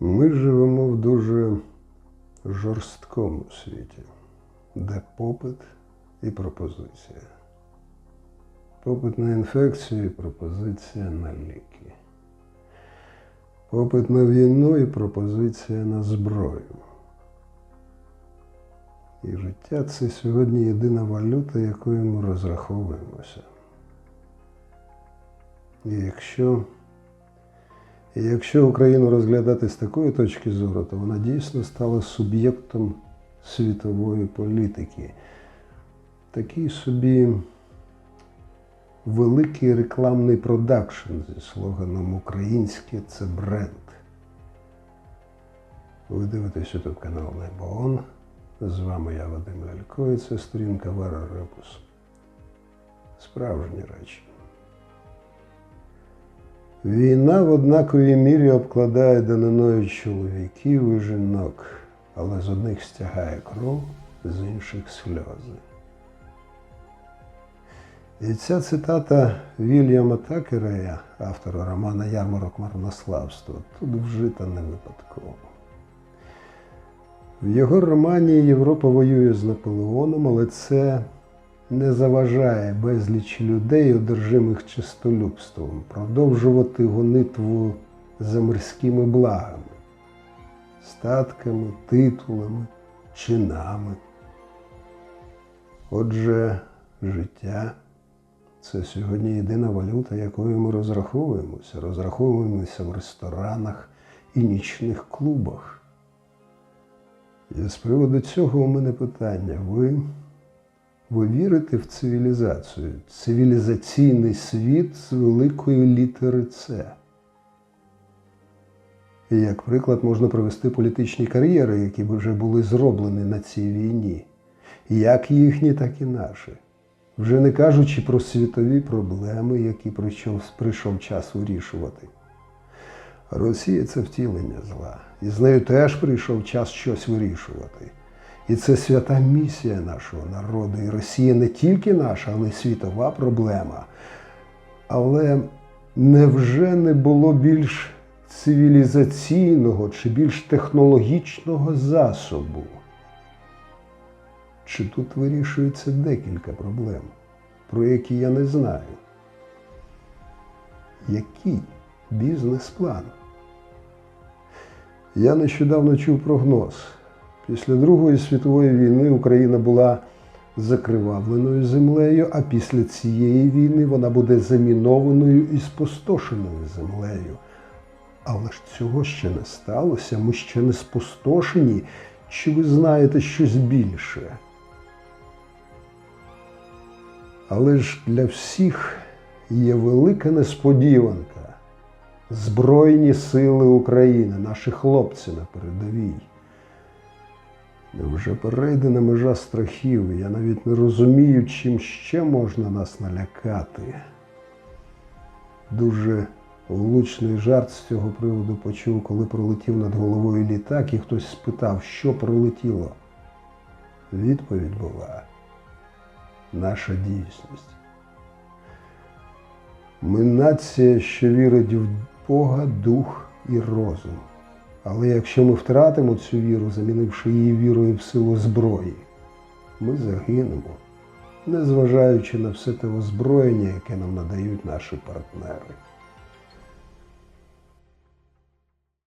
Ми живемо в дуже жорсткому світі, де попит і пропозиція. Попит на інфекцію і пропозиція на ліки. Попит на війну і пропозиція на зброю. І життя це сьогодні єдина валюта, якою ми розраховуємося. І якщо, і якщо Україну розглядати з такої точки зору, то вона дійсно стала суб'єктом світової політики. Такий собі великий рекламний продакшн зі слоганом Українське це бренд. Ви дивитесь YouTube канал Небоон. З вами я Вадим Лялько і це сторінка Вера Репус. Справжні речі. Війна в однаковій мірі обкладає даниною чоловіків і жінок, але з одних стягає кров, з інших сльози. І ця цитата Вільяма Такерея, автора романа Ярмарок марнославства, тут вжита не випадково. В його романі Європа воює з Наполеоном, але це не заважає безліч людей, одержимих чистолюбством, продовжувати гонитву за мирськими благами, статками, титулами, чинами. Отже, життя це сьогодні єдина валюта, якою ми розраховуємося. Розраховуємося в ресторанах і нічних клубах. І з приводу цього у мене питання. Ви, ви вірите в цивілізацію? Цивілізаційний світ з великої літери С. І як приклад можна привести політичні кар'єри, які б вже були зроблені на цій війні. Як їхні, так і наші. Вже не кажучи про світові проблеми, які прийшов, прийшов час вирішувати. Росія це втілення зла. І з нею теж прийшов час щось вирішувати. І це свята місія нашого народу. І Росія не тільки наша, але й світова проблема. Але невже не було більш цивілізаційного чи більш технологічного засобу? Чи тут вирішується декілька проблем, про які я не знаю? Який бізнес-план? Я нещодавно чув прогноз. Після Другої світової війни Україна була закривавленою землею, а після цієї війни вона буде замінованою і спустошеною землею. Але ж цього ще не сталося, ми ще не спустошені. Чи ви знаєте щось більше? Але ж для всіх є велика несподіванка. Збройні сили України, наші хлопці на передовій. Вже перейдена межа страхів. Я навіть не розумію, чим ще можна нас налякати. Дуже влучний жарт з цього приводу почув, коли пролетів над головою літак, і хтось спитав, що пролетіло. Відповідь була наша дійсність. Ми нація, що вірить в Бога, дух і розум. Але якщо ми втратимо цю віру, замінивши її вірою в силу зброї, ми загинемо, незважаючи на все те озброєння, яке нам надають наші партнери.